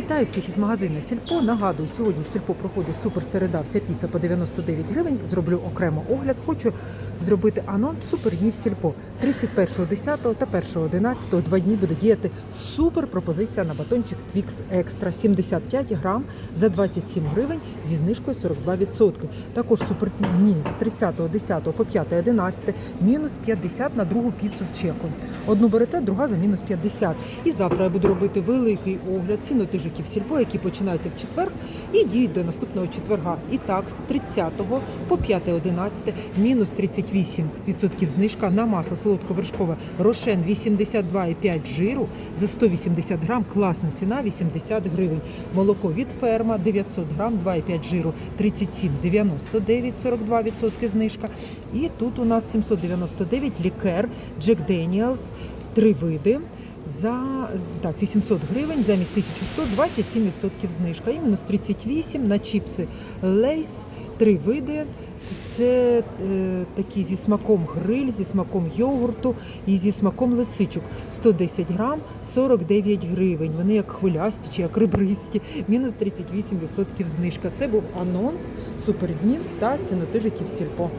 Вітаю всіх із магазину Сільпо. Нагадую, сьогодні в Сільпо проходить супер середа, вся піца по 99 гривень. Зроблю окремо огляд. Хочу зробити анонс супер днів Сільпо. 31.10 та 1.11 два дні буде діяти супер пропозиція на батончик Twix Extra 75 грам за 27 гривень зі знижкою 42%. Також супер дні з 30.10 по 5.11 мінус 50 на другу піцу в чеку. Одну берете, друга за мінус 50. І завтра я буду робити великий огляд цінотижиків сільпо, які починаються в четвер і діють до наступного четверга. І так, з 30 по 5.11 мінус 38% знижка на масло солодковершкове Рошен 82,5 жиру за 180 грам. Класна ціна 80 гривень. Молоко від ферма 900 грам, 2,5 жиру 37,99, 42% знижка. І тут у нас 799 лікер Джек Деніелс, три види. За так, 800 гривень замість 1100 27% знижка. І мінус 38 на чіпси Лейс, три види. Це е, такі зі смаком гриль, зі смаком йогурту і зі смаком лисичок. 110 грам, 49 гривень. Вони як хвилясті чи як ребристі. Мінус 38% знижка. Це був анонс суперднів та цінотижиків сільпо.